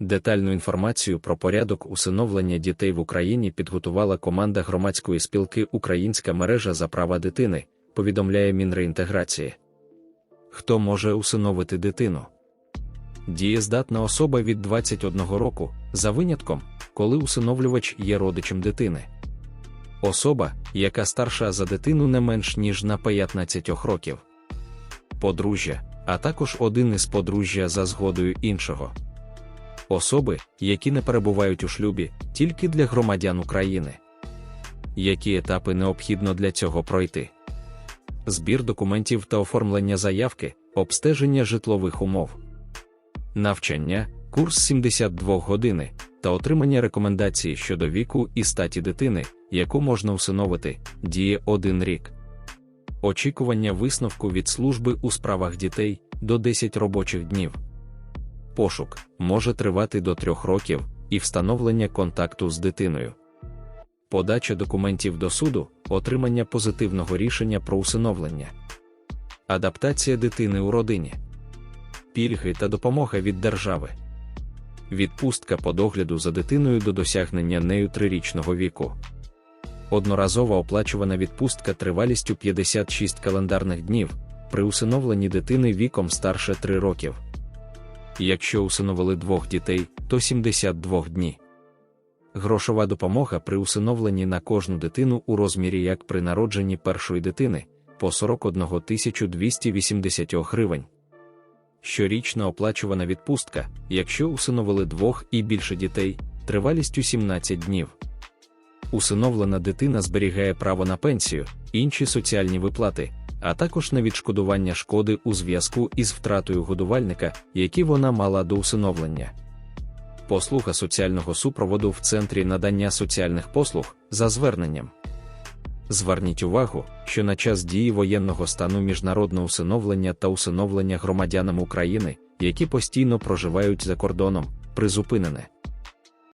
Детальну інформацію про порядок усиновлення дітей в Україні підготувала команда громадської спілки Українська мережа за права дитини, повідомляє Мінреінтеграції. Хто може усиновити дитину? Дієздатна особа від 21 року, за винятком, коли усиновлювач є родичем дитини. Особа, яка старша за дитину не менш ніж на 15 років. Подружжя, а також один із подружжя за згодою іншого. Особи, які не перебувають у шлюбі, тільки для громадян України. Які етапи необхідно для цього пройти? Збір документів та оформлення заявки, обстеження житлових умов, навчання, курс 72 години та отримання рекомендацій щодо віку і статі дитини, яку можна усиновити, діє один рік. Очікування висновку від служби у справах дітей до 10 робочих днів. Пошук може тривати до 3 років і встановлення контакту з дитиною. Подача документів до суду, отримання позитивного рішення про усиновлення, адаптація дитини у родині, пільги та допомога від держави, відпустка по догляду за дитиною до досягнення нею трирічного віку, одноразова оплачувана відпустка тривалістю 56 календарних днів при усиновленні дитини віком старше 3 років. Якщо усиновили двох дітей, то 72 дні. Грошова допомога при усиновленні на кожну дитину у розмірі як при народженні першої дитини по 41 280 гривень. Щорічна оплачувана відпустка, якщо усиновили двох і більше дітей, тривалістю 17 днів. Усиновлена дитина зберігає право на пенсію, інші соціальні виплати, а також на відшкодування шкоди у зв'язку із втратою годувальника, які вона мала до усиновлення. Послуга соціального супроводу в центрі надання соціальних послуг за зверненням. Зверніть увагу, що на час дії воєнного стану міжнародне усиновлення та усиновлення громадянам України, які постійно проживають за кордоном, призупинене.